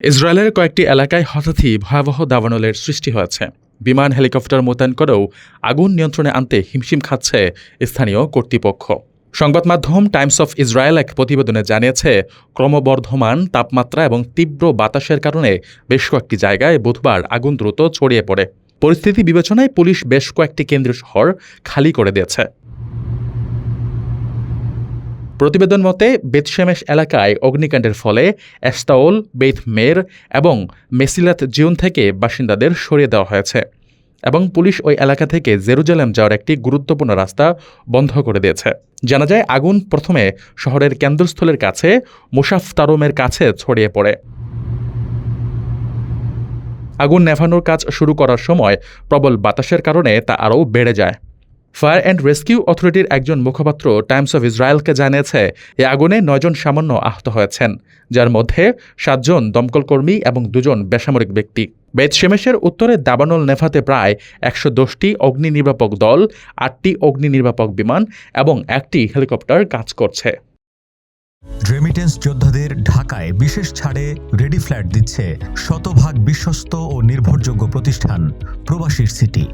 ইসরায়েলের কয়েকটি এলাকায় হঠাৎই ভয়াবহ দাবানলের সৃষ্টি হয়েছে। বিমান হেলিকপ্টার মোতায়েন করেও আগুন নিয়ন্ত্রণে আনতে হিমশিম খাচ্ছে স্থানীয় কর্তৃপক্ষ। সংবাদ মাধ্যম টাইমস অফ ইসরায়েল এক প্রতিবেদনে জানিয়েছে, ক্রমবর্ধমান তাপমাত্রা এবং তীব্র বাতাসের কারণে বেশ কয়েকটি জায়গায় বুধবার আগুন দ্রুত ছড়িয়ে পড়ে। পরিস্থিতি বিবেচনায় পুলিশ বেশ কয়েকটি কেন্দ্রীয় শহর খালি করে দিয়েছে। প্রতিবেদন মতে, বেতশেমেশ এলাকায় অগ্নিকাণ্ডের ফলে এস্তাওল বেথ মের এবং মেসিলাত জিউন থেকে বাসিন্দাদের সরিয়ে দেওয়া হয়েছে এবং পুলিশ ওই এলাকা থেকে জেরুজালেম যাওয়ার একটি গুরুত্বপূর্ণ রাস্তা বন্ধ করে দিয়েছে। জানা যায়, আগুন প্রথমে শহরের কেন্দ্রস্থলের কাছে, মুসাফতারমের কাছে ছড়িয়ে পড়ে। আগুন নেভানোর কাজ শুরু করার সময় প্রবল বাতাসের কারণে তা আরও বেড়ে যায়। ফায়ার অ্যান্ড রেস্কিউ অথরিটির একজন মুখপাত্র টাইমস অফ ইসরায়েলকে জানিয়েছে, এ আগুনে নয়জন সামান্য আহত হয়েছেন, যার মধ্যে সাতজন দমকলকর্মী এবং দুজন বেসামরিক ব্যক্তি। বেদ শেমেশের উত্তরে দাবানল নেফাতে প্রায় একশো দশটি অগ্নি নির্বাপক দল, আটটি অগ্নি নির্বাপক বিমান এবং একটি হেলিকপ্টার কাজ করছে। রেমিটেন্স যোদ্ধাদের ঢাকায় বিশেষ ছাড়ে রেডি ফ্ল্যাট দিচ্ছে শতভাগ বিশ্বস্ত ও নির্ভরযোগ্য প্রতিষ্ঠান প্রবাসীর সিটি।